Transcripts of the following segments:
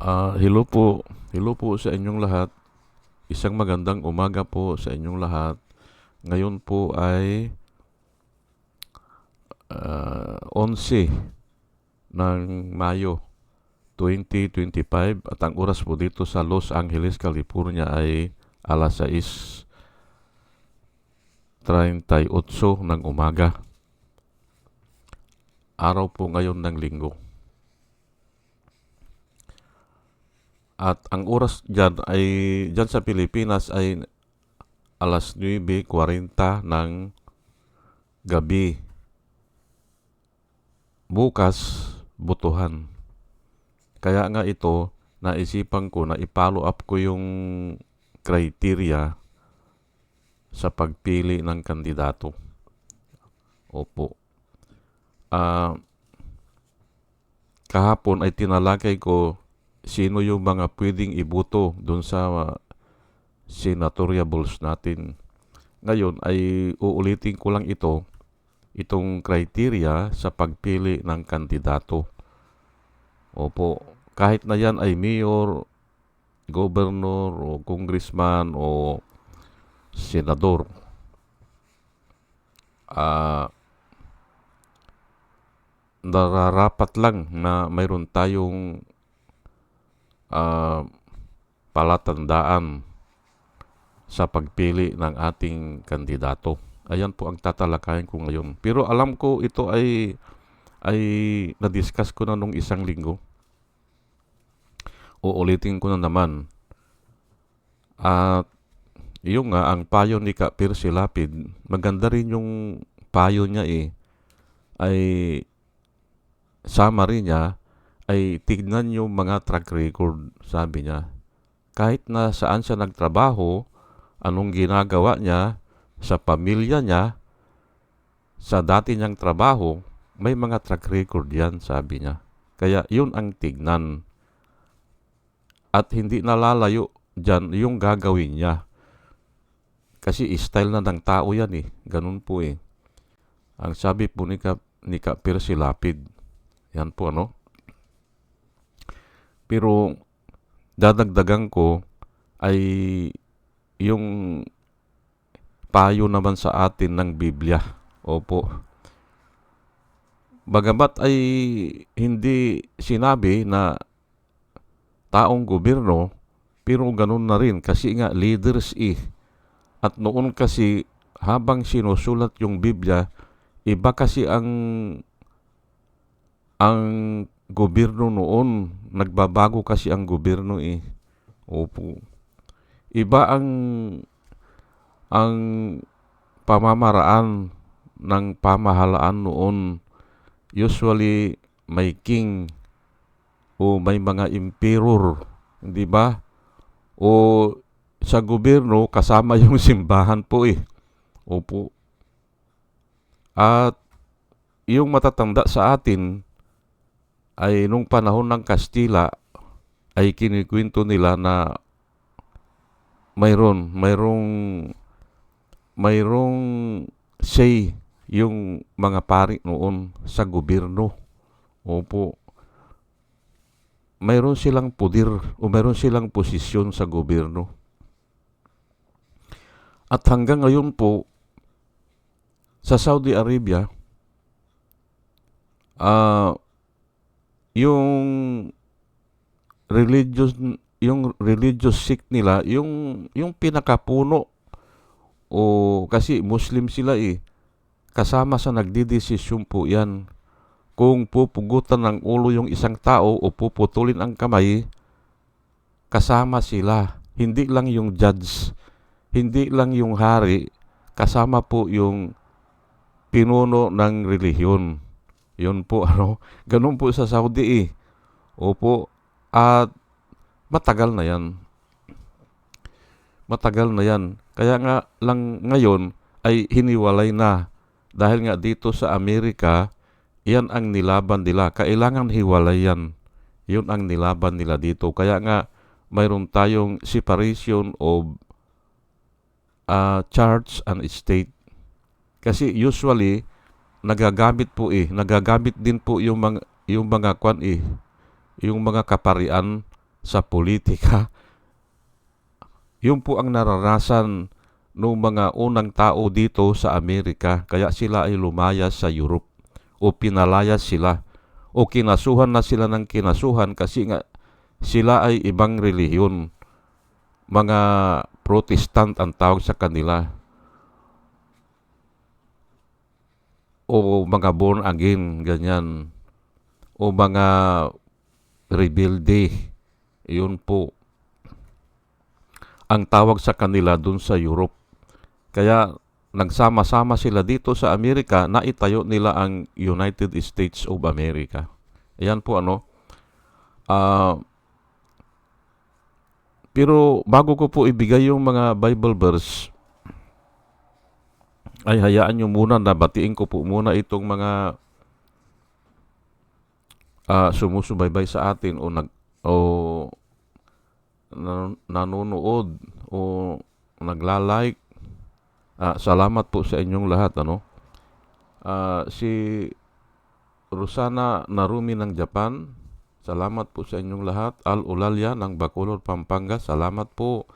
Ah, hello po. Hello po sa inyong lahat. Isang magandang umaga po sa inyong lahat. Ngayon po ay ah, 11 ng Mayo 2025 at ang oras po dito sa Los Angeles, California ay alas 6.38 ng umaga. Araw po ngayon ng linggo. At ang oras dyan ay, dyan sa Pilipinas ay alas 9.40 ng gabi. Bukas, butuhan. Kaya nga ito, naisipan ko na i-follow up ko yung criteria sa pagpili ng kandidato. Opo. Ah, kahapon ay tinalakay ko sino yung mga pwedeng ibuto doon sa uh, senatoriables natin. Ngayon ay uulitin ko lang ito, itong criteria sa pagpili ng kandidato. Opo, kahit na yan ay mayor, governor o congressman o senador. Ah, nararapat lang na mayroon tayong ah, palatandaan sa pagpili ng ating kandidato. Ayan po ang tatalakayin ko ngayon. Pero alam ko ito ay ay na-discuss ko na nung isang linggo. Uulitin ko na naman. At yung nga, ang payo ni Ka Percy Lapid, maganda rin yung payo niya eh. Ay summary niya ay tignan yung mga track record, sabi niya. Kahit na saan siya nagtrabaho, anong ginagawa niya sa pamilya niya, sa dati niyang trabaho, may mga track record yan, sabi niya. Kaya yun ang tignan. At hindi nalalayo dyan yung gagawin niya. Kasi style na ng tao yan eh. Ganun po eh. Ang sabi po ni Ka, ni Ka Percy Lapid, yan po ano, pero dadagdagan ko ay yung payo naman sa atin ng Biblia. Opo. Bagamat ay hindi sinabi na taong gobyerno, pero ganun na rin kasi nga leaders eh. At noon kasi habang sinusulat yung Biblia, iba kasi ang ang gobyerno noon, nagbabago kasi ang gobyerno eh. Opo. Iba ang ang pamamaraan ng pamahalaan noon. Usually may king o may mga emperor, di ba? O sa gobyerno kasama yung simbahan po eh. Opo. At yung matatanda sa atin, ay nung panahon ng Kastila ay kinikwento nila na mayroon, mayroong mayroong say yung mga pari noon sa gobyerno. Opo. Mayroon silang pudir o mayroon silang posisyon sa gobyerno. At hanggang ngayon po, sa Saudi Arabia, ah, uh, yung religious yung religious sect nila yung yung pinakapuno. O kasi Muslim sila eh. Kasama sa nagdidesisyon po yan. Kung pupugutan ng ulo yung isang tao o puputulin ang kamay kasama sila. Hindi lang yung judge hindi lang yung hari kasama po yung pinuno ng relihiyon yun po, ano, ganun po sa Saudi eh. Opo, at matagal na yan. Matagal na yan. Kaya nga lang ngayon ay hiniwalay na. Dahil nga dito sa Amerika, yan ang nilaban nila. Kailangan hiwalay yan. Yun ang nilaban nila dito. Kaya nga mayroon tayong separation of uh, church and state. Kasi usually, nagagamit po eh, nagagamit din po yung mga yung mga kwan eh, yung mga kaparian sa politika. Yun po ang naranasan ng mga unang tao dito sa Amerika kaya sila ay lumayas sa Europe o pinalayas sila o kinasuhan na sila ng kinasuhan kasi nga sila ay ibang relihiyon. Mga protestant ang tawag sa kanila. O mga born again, ganyan. O mga rebelde. Yun po. Ang tawag sa kanila dun sa Europe. Kaya nagsama-sama sila dito sa Amerika na itayo nila ang United States of America. Ayan po ano. Ah pero bago ko po ibigay yung mga Bible verse, ay hayaan nyo muna na batiin ko po muna itong mga ah, sumusubaybay sa atin o nag o nan- nanonood o nagla-like. Ah, salamat po sa inyong lahat ano. Ah, si Rosana Narumi ng Japan, salamat po sa inyong lahat. Al Ulalya ng Bacolod, Pampanga, salamat po.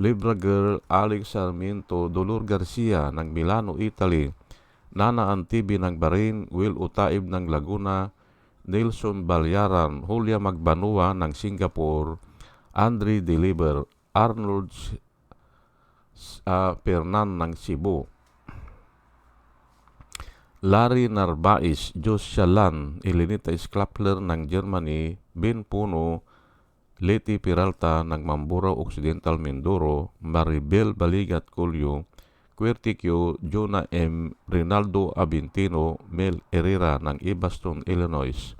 Libra Girl, Alex Sarmiento, Dolor Garcia ng Milano, Italy. Nana Antibi ng Bahrain, Will Utaib ng Laguna, Nelson Balyaran, Julia Magbanua ng Singapore, Andre Deliver, Arnold Pernan ng Cebu, Larry Narbais, Jos Shalan, Elenita Sklapler ng Germany, Ben Puno, Leti Peralta ng Mamburao Occidental Mindoro, Maribel Baligat Colio, Querticio, Jonah M. Rinaldo Abintino, Mel Herrera ng Ibaston, Illinois,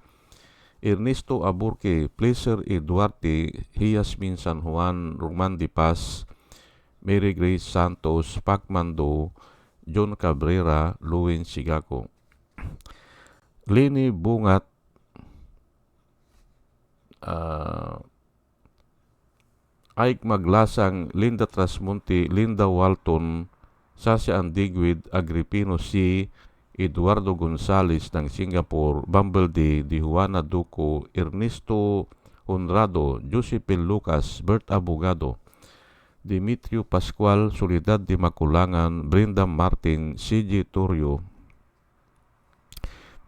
Ernesto Aburque, Pleasure E. Duarte, Hiasmin San Juan, Roman Di Paz, Mary Grace Santos, Pacmando, John Cabrera, Luwin Sigaco. Lini Bungat, uh, Ike Maglasang, Linda Trasmonti, Linda Walton, Sasha Andigwid, Agripino C., Eduardo Gonzales ng Singapore, Bumblebee, Di Juana Duco, Ernesto Honrado, Josephine Lucas, Bert Abogado, Dimitrio Pascual, Solidad de Maculangan, Brenda Martin, CJ Torrio,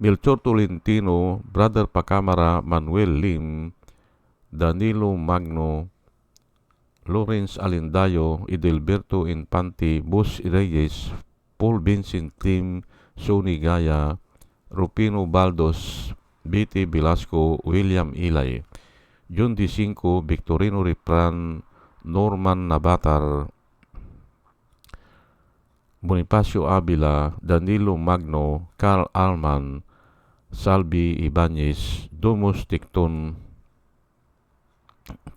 Melchor Tolentino, Brother Pacamara, Manuel Lim, Danilo Magno, Lawrence Alindayo, Edelberto Infante, Bus Reyes, Paul Vincent Tim, Sony Gaya, Rupino Baldos, B.T. Velasco, William Ilay, D. Cinco, Victorino Ripran, Norman Nabatar, Bonifacio Avila, Danilo Magno, Carl Alman, Salvi Ibanez, Domus Ticton,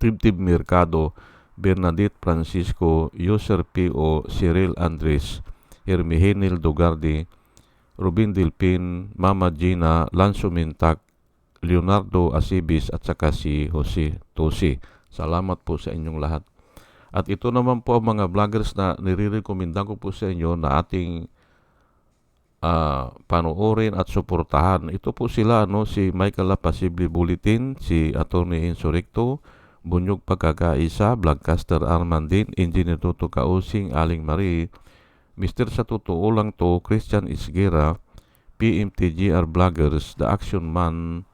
Tibtib Mercado, Bernadette Francisco, User P.O., Cyril Andres, Hermihenil Dugardi, Rubin Dilpin, Mama Gina, Lanzo Mintak, Leonardo Asibis at saka si Jose Tosi. Salamat po sa inyong lahat. At ito naman po ang mga vloggers na nire-recommenda ko po sa inyo na ating uh, panoorin at suportahan. Ito po sila, no, si Michael Lapasible Bulletin, si Attorney Insurrecto, Bunyog Pagkakaisa, Vlogcaster Armandin, Engineer Tuto Kausing, Aling Marie, Mr. Sa Totoo Lang To, Christian Isgera, PMTGR Vloggers, The Action Man,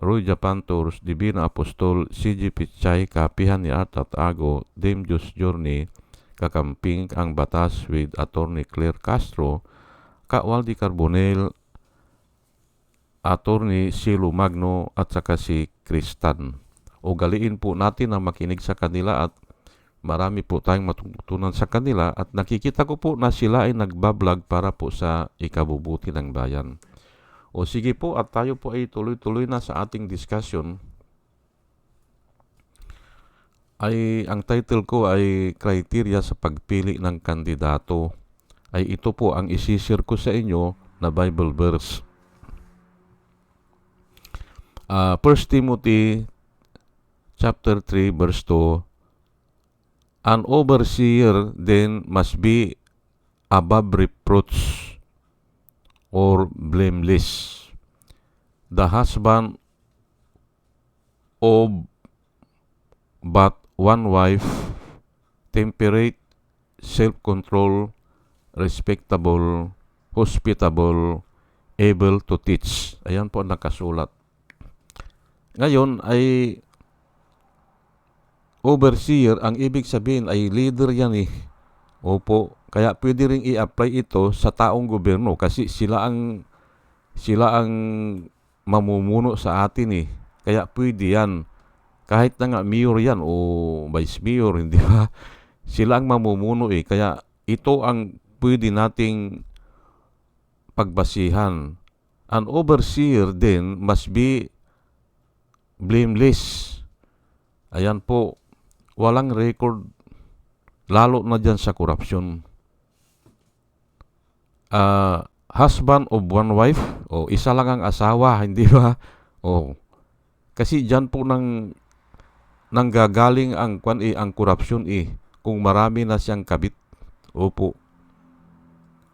Roy Japan Tours, Divina Apostol, CG Pichay, Kapihan ni Art at Ago, Dame Diyos Journey, Kakamping ang Batas with Attorney Claire Castro, Kawaldi Carbonel, Attorney Silo Magno at saka si Kristan. Ugaliin po natin na makinig sa kanila at marami po tayong matutunan sa kanila at nakikita ko po na sila ay nagbablog para po sa ikabubuti ng bayan. O sige po at tayo po ay tuloy-tuloy na sa ating discussion. Ay ang title ko ay criteria sa pagpili ng kandidato. Ay ito po ang isishare ko sa inyo na Bible verse. Uh, 1 Timothy chapter 3 verse 2 An overseer then must be above reproach or blameless. The husband of but one wife, temperate, self-control, respectable, hospitable, able to teach. Ayan po ang nakasulat. Ngayon ay overseer, ang ibig sabihin ay leader yan eh. Opo, kaya pwede ring i-apply ito sa taong gobyerno kasi sila ang sila ang mamumuno sa atin eh. Kaya pwede yan. Kahit na nga mayor yan o vice mayor, hindi ba? Sila ang mamumuno eh. Kaya ito ang pwede nating pagbasihan. An overseer din must be blameless. Ayan po, walang record lalo na dyan sa korupsyon. Ah, husband of one wife, o isa lang ang asawa, hindi ba? O, kasi dyan po nang nanggagaling ang kwan eh, ang korupsyon eh. Kung marami na siyang kabit, opo.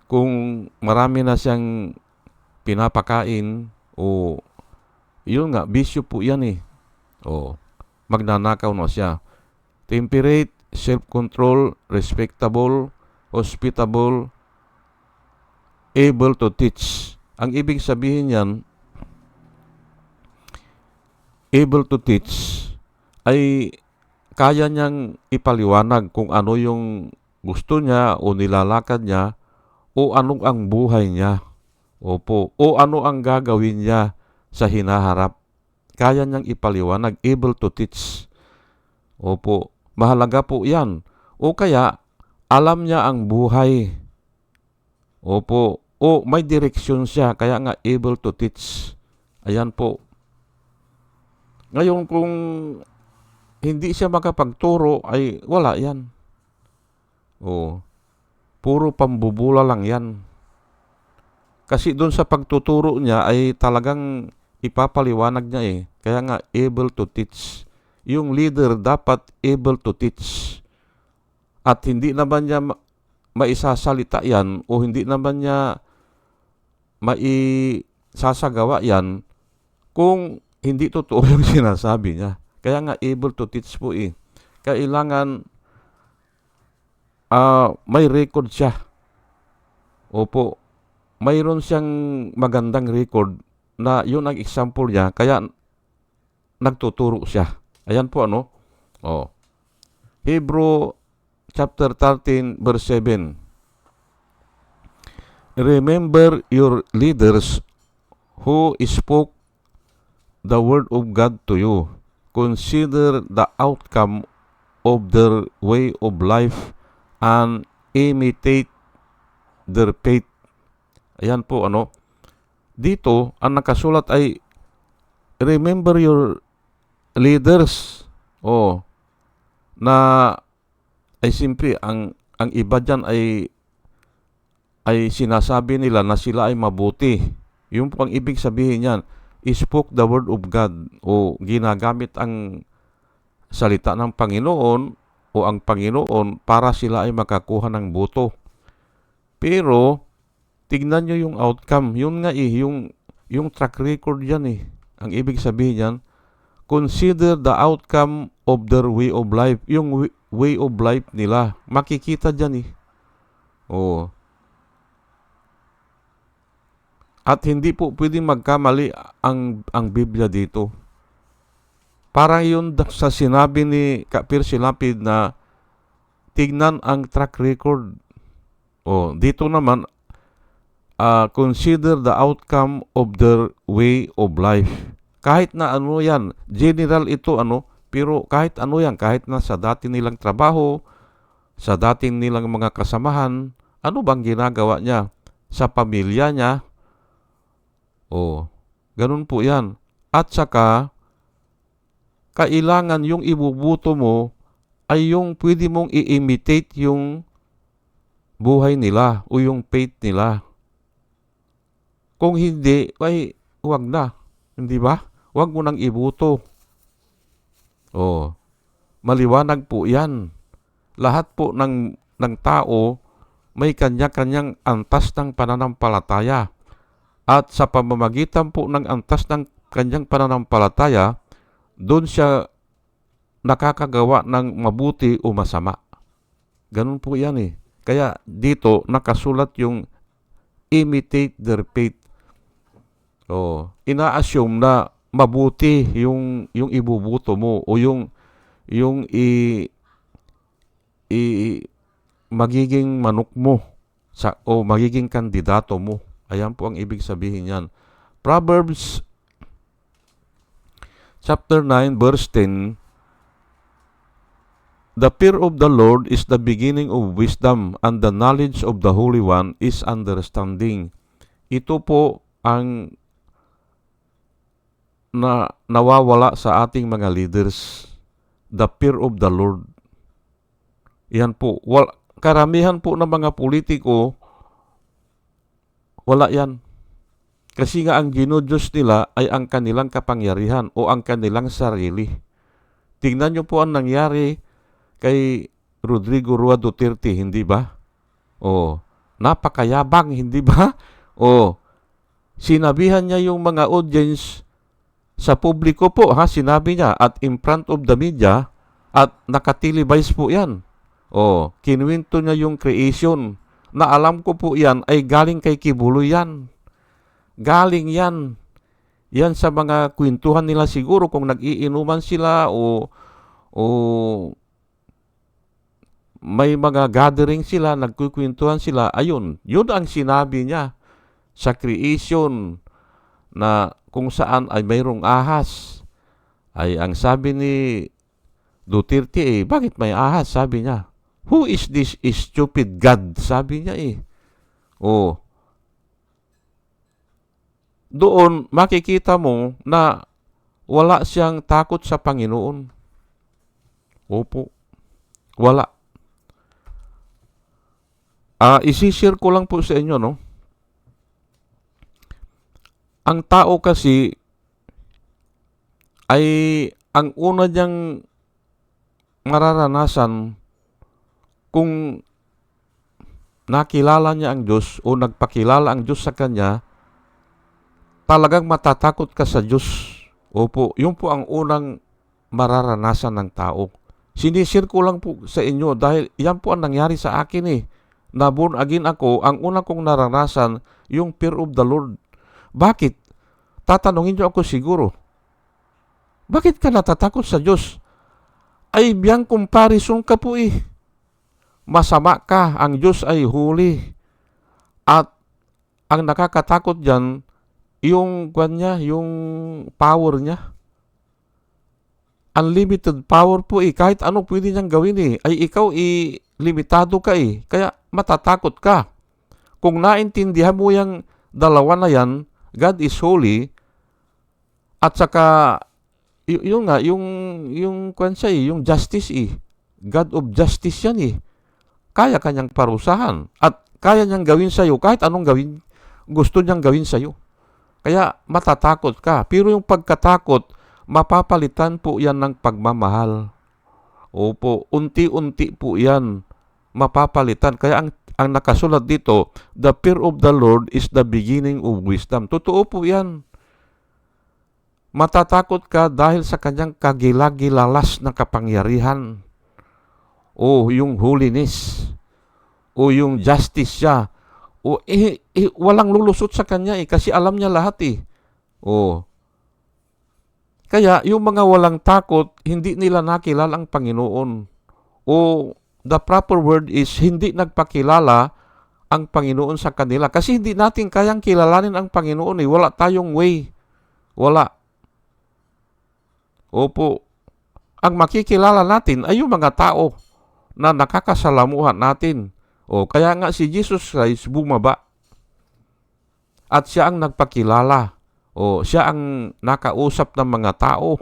Kung marami na siyang pinapakain, o yun nga, bisyo po yan eh. O, magnanakaw na siya. Temperate, self-control, respectable, hospitable, able to teach. Ang ibig sabihin yan, able to teach, ay kaya niyang ipaliwanag kung ano yung gusto niya o nilalakad niya o anong ang buhay niya. Opo. O ano ang gagawin niya sa hinaharap. Kaya niyang ipaliwanag, able to teach. Opo. Mahalaga po yan. O kaya, alam niya ang buhay. Opo. O may direksyon siya, kaya nga able to teach. Ayan po. Ngayon kung hindi siya makapagturo, ay wala yan. O, puro pambubula lang yan. Kasi doon sa pagtuturo niya ay talagang ipapaliwanag niya eh. Kaya nga able to teach. Yung leader dapat able to teach. At hindi naman niya ma- maisasalita yan o hindi naman niya maisasagawa yan kung hindi totoo yung sinasabi niya. Kaya nga able to teach po eh. Kailangan ah may record siya. Opo, mayroon siyang magandang record na yun ang example niya. Kaya nagtuturo siya. Ayan po ano. Oh. Hebrew chapter 13 verse 7. Remember your leaders who spoke the word of God to you. Consider the outcome of their way of life and imitate their faith. Ayan po ano. Dito, ang nakasulat ay remember your leaders. Oh, na ay simpre ang ang iba diyan ay ay sinasabi nila na sila ay mabuti. Yung po ang ibig sabihin niyan, spoke the word of God o ginagamit ang salita ng Panginoon o ang Panginoon para sila ay makakuha ng buto. Pero, tignan nyo yung outcome. Yun nga eh, yung, yung track record yan eh. Ang ibig sabihin yan, consider the outcome of their way of life. Yung way of life nila. Makikita dyan eh. Oo. At hindi po pwedeng magkamali ang, ang Biblia dito. Parang yun sa sinabi ni Kapir Silapid na tignan ang track record. O, dito naman, uh, consider the outcome of their way of life. Kahit na ano yan, general ito ano, pero kahit ano yan, kahit na sa dati nilang trabaho, sa dating nilang mga kasamahan, ano bang ginagawa niya sa pamilya niya, Oh, ganun po yan. At saka, kailangan yung ibubuto mo ay yung pwede mong i-imitate yung buhay nila o yung faith nila. Kung hindi, ay huwag na. Hindi ba? Huwag mo nang ibuto. Oh, maliwanag po yan. Lahat po ng, ng tao may kanya-kanyang antas ng pananampalataya. At sa pamamagitan po ng antas ng kanyang pananampalataya, doon siya nakakagawa ng mabuti o masama. Ganun po yan eh. Kaya dito nakasulat yung imitate their faith. Oh, ina-assume na mabuti yung yung ibubuto mo o yung yung i, i magiging manok mo sa o magiging kandidato mo. Ayan po ang ibig sabihin niyan. Proverbs chapter 9 verse 10 The fear of the Lord is the beginning of wisdom and the knowledge of the Holy One is understanding. Ito po ang na nawawala sa ating mga leaders. The fear of the Lord. Yan po. Wal, karamihan po ng mga politiko, wala yan. Kasi nga ang ginudyos nila ay ang kanilang kapangyarihan o ang kanilang sarili. Tingnan nyo po ang nangyari kay Rodrigo Rua Duterte, hindi ba? O, napakayabang, hindi ba? O, sinabihan niya yung mga audience sa publiko po, ha, sinabi niya, at in front of the media, at nakatelevised po yan. O, kinuwento niya yung creation, na alam ko po yan ay galing kay Kibuloy yan. Galing yan. Yan sa mga kwentuhan nila siguro kung nag-iinuman sila o o may mga gathering sila, nagkukwentuhan sila, ayun, yun ang sinabi niya sa creation na kung saan ay mayroong ahas. Ay ang sabi ni Duterte eh, bakit may ahas? Sabi niya. Who is this stupid God? Sabi niya eh. Oh. Doon makikita mo na wala siyang takot sa Panginoon. Opo. Wala. Ah, isishare ko lang po sa inyo, no? Ang tao kasi ay ang una niyang mararanasan kung nakilala niya ang Diyos o nagpakilala ang Diyos sa kanya, talagang matatakot ka sa Diyos. Opo, yun po ang unang mararanasan ng tao. Sinisir ko lang po sa inyo dahil yan po ang nangyari sa akin eh na born again ako, ang una kong naranasan, yung fear of the Lord. Bakit? Tatanungin niyo ako siguro. Bakit ka natatakot sa Diyos? Ay biyang comparison ka po eh. Masama ka, ang Diyos ay huli. At ang nakakatakot dyan, yung kwan niya, yung power niya. Unlimited power po eh. Kahit ano pwede niyang gawin eh. Ay ikaw eh, limitado ka eh. Kaya matatakot ka. Kung naintindihan mo yung dalawa na yan, God is holy, at saka, y- yung nga, yung, yung, kwan siya eh, yung justice eh. God of justice yan eh. Kaya kanyang parusahan. At kaya niyang gawin sa'yo kahit anong gawin, gusto niyang gawin sa'yo. Kaya matatakot ka. Pero yung pagkatakot, mapapalitan po yan ng pagmamahal. Opo, unti-unti po yan mapapalitan. Kaya ang, ang nakasulat dito, the fear of the Lord is the beginning of wisdom. Totoo po yan. Matatakot ka dahil sa kanyang kagilagilalas na kapangyarihan. O yung holiness. O yung justice siya. O eh, eh, walang lulusot sa kanya eh, kasi alam niya lahat eh. O. Kaya yung mga walang takot, hindi nila nakilala ang Panginoon. O the proper word is hindi nagpakilala ang Panginoon sa kanila. Kasi hindi natin kayang kilalanin ang Panginoon eh. Wala tayong way. Wala. Opo. Ang makikilala natin ay yung mga tao na nakakasalamuhan natin. O kaya nga si Jesus Christ bumaba. At siya ang nagpakilala. O siya ang nakausap ng mga tao.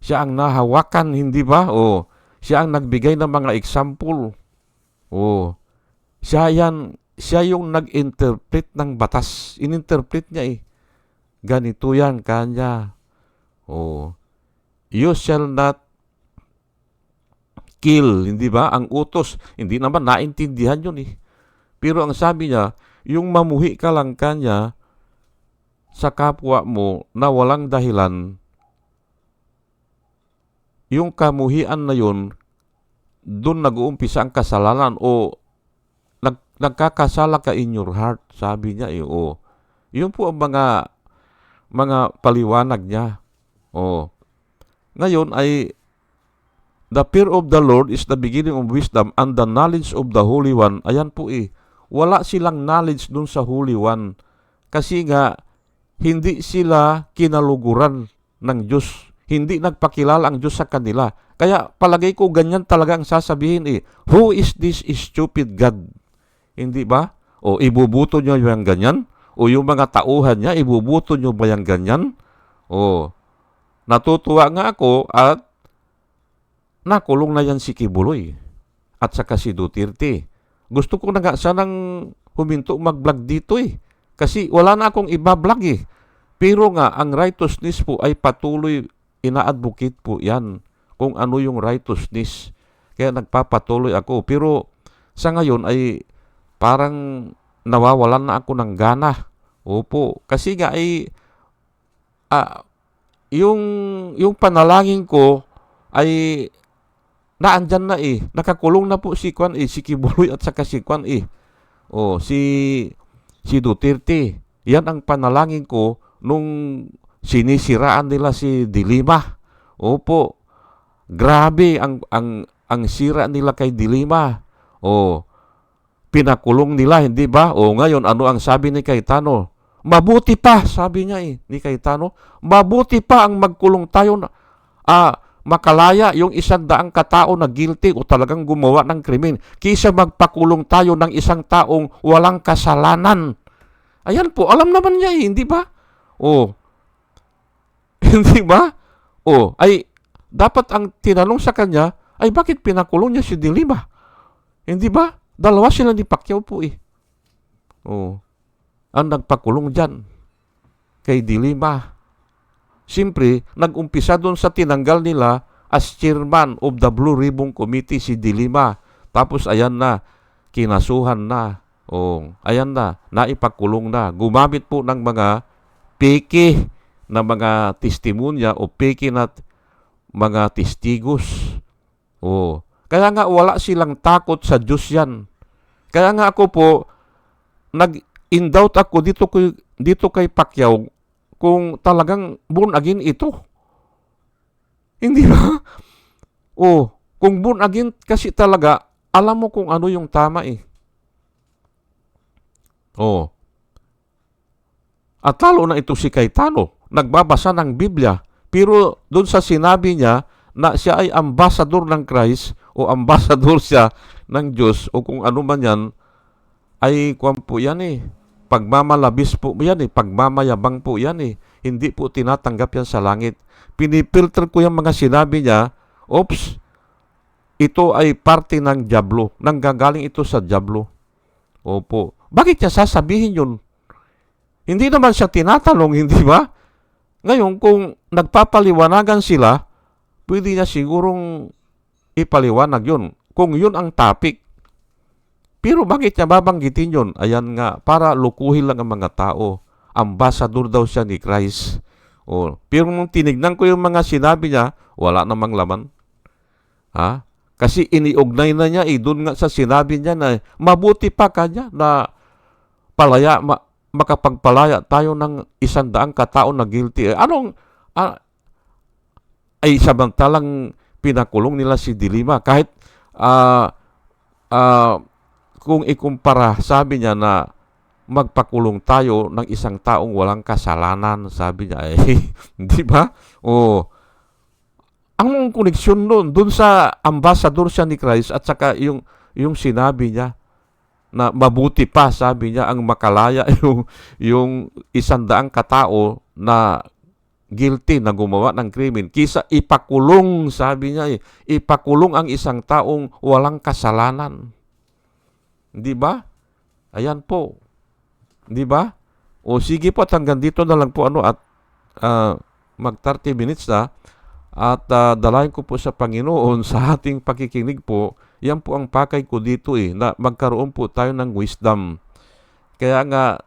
Siya ang nahawakan, hindi ba? O siya ang nagbigay ng mga example. O siya yan, siya yung nag-interpret ng batas. Ininterpret niya eh. Ganito yan, kanya. O you shall not kill, hindi ba? Ang utos, hindi naman naintindihan yun eh. Pero ang sabi niya, yung mamuhi ka lang kanya sa kapwa mo na walang dahilan, yung kamuhian na yun, doon nag-uumpisa ang kasalanan o nag, nagkakasala ka in your heart, sabi niya eh, o. Yun po ang mga mga paliwanag niya. O. Ngayon ay the fear of the Lord is the beginning of wisdom and the knowledge of the Holy One. Ayan po eh. Wala silang knowledge dun sa Holy One. Kasi nga, hindi sila kinaluguran ng Diyos. Hindi nagpakilala ang Diyos sa kanila. Kaya palagay ko ganyan talaga ang sasabihin eh. Who is this stupid God? Hindi ba? O ibubuto niyo yung ganyan? O yung mga tauhan niya, ibubuto niyo ba yung ganyan? O natutuwa nga ako at nakulong na yan si Kibuloy at saka si Duterte. Gusto ko na nga sanang huminto mag-vlog dito eh. Kasi wala na akong iba-vlog eh. Pero nga, ang righteousness po ay patuloy ina-advocate po yan kung ano yung righteousness. Kaya nagpapatuloy ako. Pero sa ngayon ay parang nawawalan na ako ng gana. Opo. Kasi nga ay ah, yung, yung panalangin ko ay naandyan na eh. Nakakulong na po si Kwan eh, si Kibuloy at saka si Kwan eh. O, si, si Duterte. Yan ang panalangin ko nung sinisiraan nila si Dilima. Opo. Grabe ang ang ang sira nila kay Dilima. O pinakulong nila, hindi ba? O ngayon ano ang sabi ni Cayetano? Mabuti pa, sabi niya eh, ni Cayetano. Mabuti pa ang magkulong tayo na ah, makalaya yung isang daang katao na guilty o talagang gumawa ng krimen kaysa magpakulong tayo ng isang taong walang kasalanan. Ayan po, alam naman niya eh, hindi ba? O, hindi ba? O, ay, dapat ang tinanong sa kanya, ay bakit pinakulong niya si Dilima? Hindi ba? Dalawa sila ni Pacquiao po eh. O, ang nagpakulong dyan kay Dilima. Siyempre, nag-umpisa doon sa tinanggal nila as chairman of the Blue Ribbon Committee si Dilima. Tapos ayan na, kinasuhan na. O, ayan na, naipakulong na. Gumamit po ng mga peke na mga testimonya o peke na t- mga testigos. O, kaya nga wala silang takot sa Diyos yan. Kaya nga ako po, nag-indoubt ako dito kay, dito kay Pacquiao kung talagang born again ito. Hindi ba? O, kung born again kasi talaga, alam mo kung ano yung tama eh. O. At lalo na ito si Cayetano, nagbabasa ng Biblia, pero doon sa sinabi niya na siya ay ambassador ng Christ o ambassador siya ng Diyos o kung ano man yan, ay kwan po yan eh. Pagmamalabis po yan eh. Pagmamayabang po yan eh. Hindi po tinatanggap yan sa langit. Pinipilter ko yung mga sinabi niya, oops, ito ay parte ng Diablo. Nanggagaling ito sa Diablo. Opo. Bakit niya sasabihin yun? Hindi naman siya tinatanong, hindi ba? Ngayon, kung nagpapaliwanagan sila, pwede niya sigurong ipaliwanag yun. Kung yun ang topic. Pero bakit niya babanggitin yun? Ayan nga, para lukuhin lang ang mga tao. Ambassador daw siya ni Christ. O, pero nung tinignan ko yung mga sinabi niya, wala namang laman. Ha? Kasi iniugnay na niya eh, doon nga sa sinabi niya na mabuti pa kanya na palaya, ma, makapagpalaya tayo ng isang daang katao na guilty. Anong, ah, ay samantalang pinakulong nila si Dilima kahit ah ah, kung ikumpara sabi niya na magpakulong tayo ng isang taong walang kasalanan sabi niya eh di ba o ang koneksyon doon doon sa ambassador siya ni Christ at saka yung yung sinabi niya na mabuti pa sabi niya ang makalaya yung yung isang daang katao na guilty na gumawa ng krimen kisa ipakulong sabi niya eh, ipakulong ang isang taong walang kasalanan. Di ba? Ayan po. Di ba? O sige po at hanggang dito na lang po ano at ah, mag 30 minutes na at ah, dalayan ko po sa Panginoon sa ating pakikinig po yan po ang pakay ko dito eh na magkaroon po tayo ng wisdom kaya nga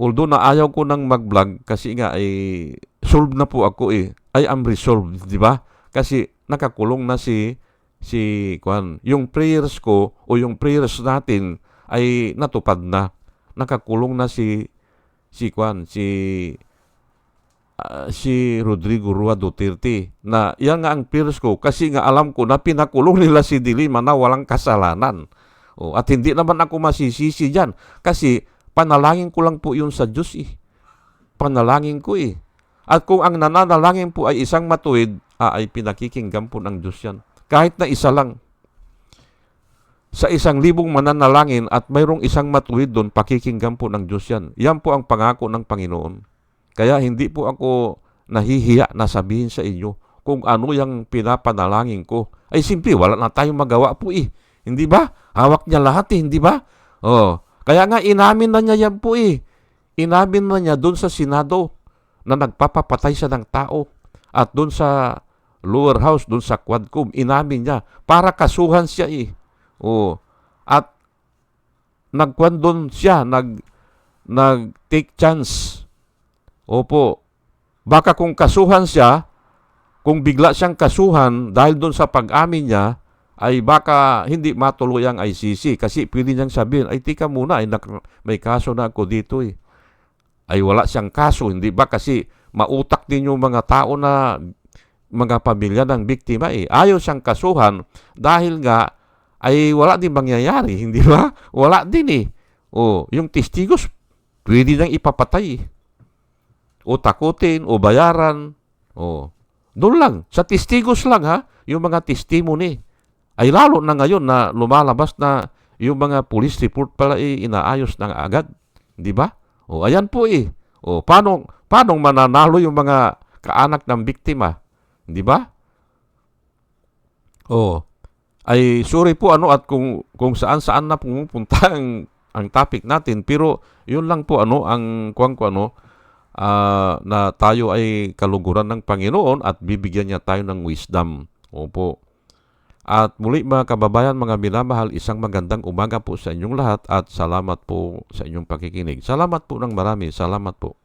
although na ayaw ko nang mag-vlog kasi nga ay solved na po ako eh. I am resolved, di ba? Kasi nakakulong na si si kwan. Yung prayers ko o yung prayers natin ay natupad na. Nakakulong na si si kwan, si ah, si Rodrigo Rua Duterte na yan nga ang prayers ko kasi nga alam ko na pinakulong nila si Dilima na walang kasalanan. O, at hindi naman ako masisisi dyan kasi panalangin ko lang po yun sa Diyos eh. Panalangin ko eh. At kung ang nananalangin po ay isang matuwid, ah, ay pinakikinggan po ng Diyos yan. Kahit na isa lang. Sa isang libong mananalangin at mayroong isang matuwid doon, pakikinggan po ng Diyos yan. Yan po ang pangako ng Panginoon. Kaya hindi po ako nahihiya na sabihin sa inyo kung ano yung pinapanalangin ko. Ay simple, wala na tayong magawa po eh. Hindi ba? Hawak niya lahat eh, hindi ba? Oh. Kaya nga inamin na niya yan po eh. Inamin na niya doon sa Senado na nagpapapatay siya ng tao. At doon sa lower house, doon sa Quadcom, inamin niya para kasuhan siya eh. Oh. At nagkwan doon siya, nag nag take chance. Opo. Baka kung kasuhan siya, kung bigla siyang kasuhan dahil doon sa pag-amin niya, ay baka hindi matuloy ang ICC kasi pwede niyang sabihin, ay tika muna, ay nak- may kaso na ako dito eh. Ay wala siyang kaso, hindi ba? Kasi mautak din yung mga tao na mga pamilya ng biktima eh. Ayaw siyang kasuhan dahil nga ay wala din mangyayari, hindi ba? Wala din eh. O, yung testigos, pwede nang ipapatay eh. O takutin, o bayaran. O, doon lang. Sa testigos lang ha, yung mga testimony. Ay lalo na ngayon na lumalabas na yung mga police report pala eh, inaayos na agad. Di ba? O, ayan po eh. O, paano, paano mananalo yung mga kaanak ng biktima? Di ba? O, ay sorry po ano at kung kung saan saan na pumupunta ang ang topic natin pero yun lang po ano ang kuwang ko ano ah, na tayo ay kaluguran ng Panginoon at bibigyan niya tayo ng wisdom. Opo. At muli mga kababayan, mga minamahal, isang magandang umaga po sa inyong lahat at salamat po sa inyong pakikinig. Salamat po ng marami. Salamat po.